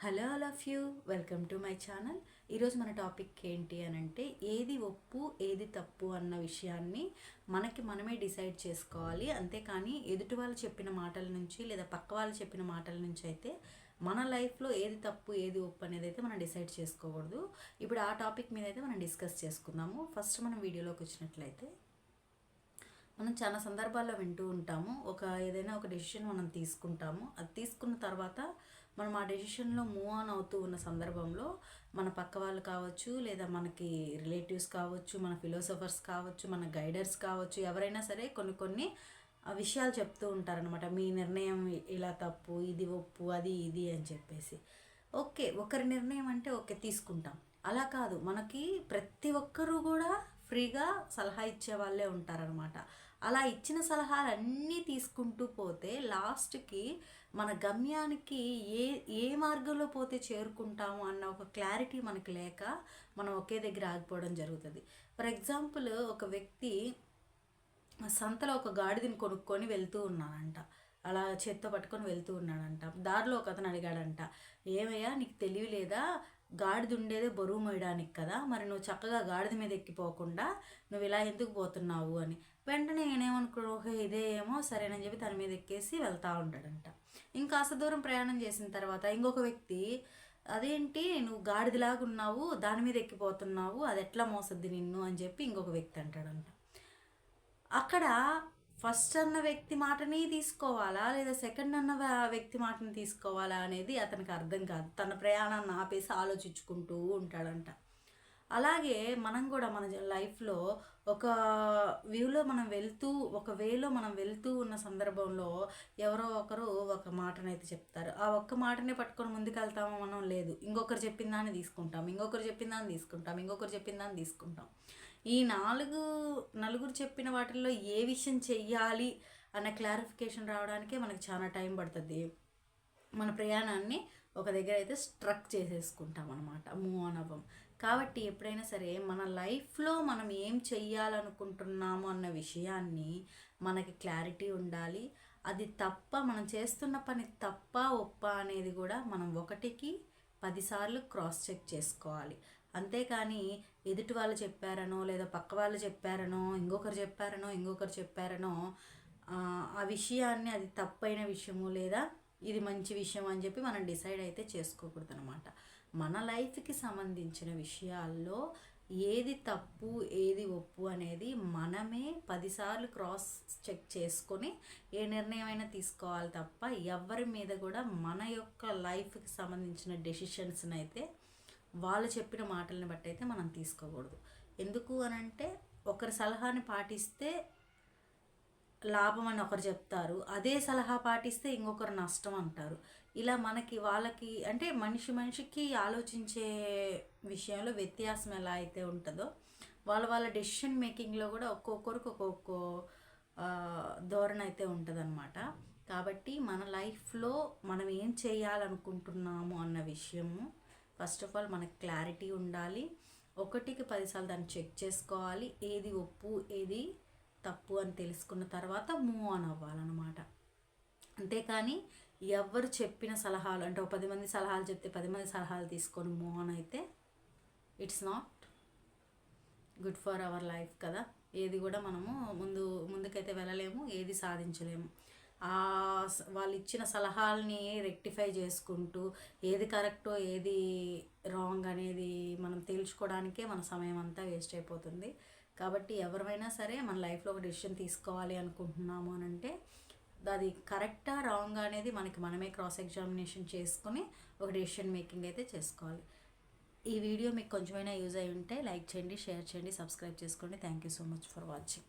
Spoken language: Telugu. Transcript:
Hello all of you welcome to my channel. ఈరోజు మన టాపిక్ ఏంటి అని అంటే ఏది ఒప్పు ఏది తప్పు అన్న విషయాన్ని మనకి మనమే డిసైడ్ చేసుకోవాలి. అంతేకాని ఎదుటి వాళ్ళు చెప్పిన మాటల నుంచి లేదా పక్క వాళ్ళు చెప్పిన మాటల నుంచి అయితే మన లైఫ్లో ఏది తప్పు ఏది ఒప్పు అనేది అయితే మనం డిసైడ్ చేసుకోకూడదు. ఇప్పుడు ఆ టాపిక్ మీద అయితే మనం డిస్కస్ చేసుకుందాము. ఫస్ట్ మనం వీడియోలోకి వచ్చినట్లయితే మనం చాలా సందర్భాల్లో వింటూ ఉంటాము. ఒక ఏదైనా ఒక డెసిషన్ మనం తీసుకుంటాము. అది తీసుకున్న తర్వాత మనం ఆ డెసిషన్లో మూవ్ ఆన్ అవుతూ ఉన్న సందర్భంలో మన పక్క వాళ్ళు కావచ్చు లేదా మనకి రిలేటివ్స్ కావచ్చు మన ఫిలోసఫర్స్ కావచ్చు మన గైడర్స్ కావచ్చు ఎవరైనా సరే కొన్ని కొన్ని విషయాలు చెప్తూ ఉంటారనమాట మీ నిర్ణయం ఇలా తప్పు ఇది ఒప్పు అది ఇది అని చెప్పేసి. ఓకే ఒకరి నిర్ణయం అంటే ఓకే తీసుకుంటాం. అలా కాదు. మనకి ప్రతి ఒక్కరూ కూడా ఫ్రీగా సలహా ఇచ్చే వాళ్ళే ఉంటారనమాట అలా ఇచ్చిన సలహాలు అన్నీ తీసుకుంటూ పోతే లాస్ట్కి మన గమ్యానికి ఏ ఏ మార్గంలో పోతే చేరుకుంటాము అన్న ఒక క్లారిటీ మనకు లేక మనం ఒకే దగ్గర ఆగిపోవడం జరుగుతుంది. ఫర్ ఎగ్జాంపుల్ ఒక వ్యక్తి సంతలో ఒక గాడిదని కొనుక్కొని వెళ్తూ ఉన్నానంట అలా చేత్తో పట్టుకొని వెళ్తూ ఉన్నాడంట. దారిలో ఒక అతను అడిగాడంట ఏమయ్యా నీకు తెలివి లేదా? గాడిద ఉండేదే బరువు మోయడానికి కదా మరి నువ్వు చక్కగా గాడిద మీద ఎక్కిపోకుండా నువ్వు ఇలా ఎందుకు పోతున్నావు అని. వెంటనే నేనేమనుకో ఓహో ఇదే ఏమో సరేనని చెప్పి తన మీద ఎక్కేసి వెళ్తూ ఉంటాడంట. ఇంకాస్త దూరం ప్రయాణం చేసిన తర్వాత ఇంకొక వ్యక్తి అదేంటి నువ్వు గాడిదలాగా ఉన్నావు దాని మీద ఎక్కిపోతున్నావు అది ఎట్లా మోసద్ది నిన్ను? అని చెప్పి ఇంకొక వ్యక్తి అంటాడంట. అక్కడ ఫస్ట్ అన్న వ్యక్తి మాటని తీసుకోవాలా? లేదా సెకండ్ అన్న వ్యక్తి మాటని తీసుకోవాలా అనేది అతనికి అర్థం కాదు. తన ప్రయాణాన్ని ఆపేసి ఆలోచించుకుంటూ ఉంటాడంట. అలాగే మనం కూడా మన లైఫ్లో ఒక వ్యూలో మనం వెళ్తూ ఒక వేలో మనం వెళ్తూ ఉన్న సందర్భంలో ఎవరో ఒకరు ఒక మాటనైతే చెప్తారు. ఆ ఒక్క మాటనే పట్టుకొని ముందుకెళ్తామో మనం లేదు. ఇంకొకరు చెప్పిన దాన్ని తీసుకుంటాం. ఇంకొకరు చెప్పిన దాన్ని తీసుకుంటాం. ఇంకొకరు చెప్పిన దాన్ని తీసుకుంటాం. ఈ నాలుగు నలుగురు చెప్పిన వాటిల్లో ఏ విషయం చెయ్యాలి అన్న క్లారిఫికేషన్ రావడానికే మనకి చాలా టైం పడుతుంది. మన ప్రయాణాన్ని ఒక దగ్గర అయితే స్ట్రక్ చేసేసుకుంటాం అనమాట మూవ్ ఆన్ అవ్వం. కాబట్టి ఎప్పుడైనా సరే మన లైఫ్లో మనం ఏం చెయ్యాలనుకుంటున్నాము అన్న విషయాన్ని మనకి క్లారిటీ ఉండాలి. అది తప్ప మనం చేస్తున్న పని తప్ప ఒప్ప అనేది కూడా మనం ఒకటికి పదిసార్లు క్రాస్ చెక్ చేసుకోవాలి. అంతేకాని ఎదుటి వాళ్ళు చెప్పారనో లేదా పక్క వాళ్ళు చెప్పారనో ఇంకొకరు చెప్పారనో ఇంకొకరు చెప్పారనో ఆ విషయాన్ని అది తప్పైన విషయము లేదా ఇది మంచి విషయం అని చెప్పి మనం డిసైడ్ అయితే చేసుకోకూడదు అనమాట మన లైఫ్కి సంబంధించిన విషయాల్లో ఏది తప్పు ఏది ఒప్పు అనేది మనమే పదిసార్లు క్రాస్ చెక్ చేసుకొని ఏ నిర్ణయం అయినా తీసుకోవాలి తప్ప ఎవరి మీద కూడా మన యొక్క లైఫ్కి సంబంధించిన డెసిషన్స్ని అయితే వాళ్ళు చెప్పిన మాటలను బట్టి అయితే మనం తీసుకోకూడదు. ఎందుకు అని అంటే ఒకరి సలహాని పాటిస్తే లాభం అని ఒకరు చెప్తారు. అదే సలహా పాటిస్తే ఇంకొకరు నష్టం అంటారు. ఇలా మనకి వాళ్ళకి అంటే మనిషి మనిషికి ఆలోచించే విషయంలో వ్యత్యాసం ఎలా అయితే ఉంటుందో వాళ్ళ వాళ్ళ డెసిషన్ మేకింగ్లో కూడా ఒక్కొక్కరికి ఒక్కొక్క ధోరణి అయితే ఉంటుందన్నమాట. కాబట్టి మన లైఫ్లో మనం ఏం చేయాలనుకుంటున్నాము అన్న విషయము ఫస్ట్ ఆఫ్ ఆల్ మనకు క్లారిటీ ఉండాలి. ఒకటికి పదిసార్లు దాన్ని చెక్ చేసుకోవాలి. ఏది ఒప్పు ఏది తప్పు అని తెలుసుకున్న తర్వాత మూవ్ ఆన్ అవ్వాలన్నమాట. అంతేకాని ఎవరు చెప్పిన సలహాలు అంటే ఒక పది మంది సలహాలు చెప్తే పది మంది సలహాలు తీసుకొని మూవ్ ఆన్ అయితే it's not good for our life కదా. ఏది కూడా మనము ముందు ముందుకైతే వెళ్ళలేము ఏది సాధించలేము. వాళ్ళు ఇచ్చిన సలహాలని రెక్టిఫై చేసుకుంటూ ఏది కరెక్టో ఏది రాంగ్ అనేది మనం తేల్చుకోవడానికే మన సమయం అంతా వేస్ట్ అయిపోతుంది. కాబట్టి ఎవరైనా సరే మన లైఫ్లో ఒక డెసిషన్ తీసుకోవాలి అనుకుంటున్నాము అని అంటే అది కరెక్టా రాంగ్ అనేది మనకి మనమే క్రాస్ ఎగ్జామినేషన్ చేసుకుని ఒక డెసిషన్ మేకింగ్ అయితే చేసుకోవాలి. ఈ వీడియో మీకు కొంచెమైనా యూజ్ అయి ఉంటే లైక్ చేయండి షేర్ చేయండి సబ్స్క్రైబ్ చేసుకోండి. Thank you so much for watching.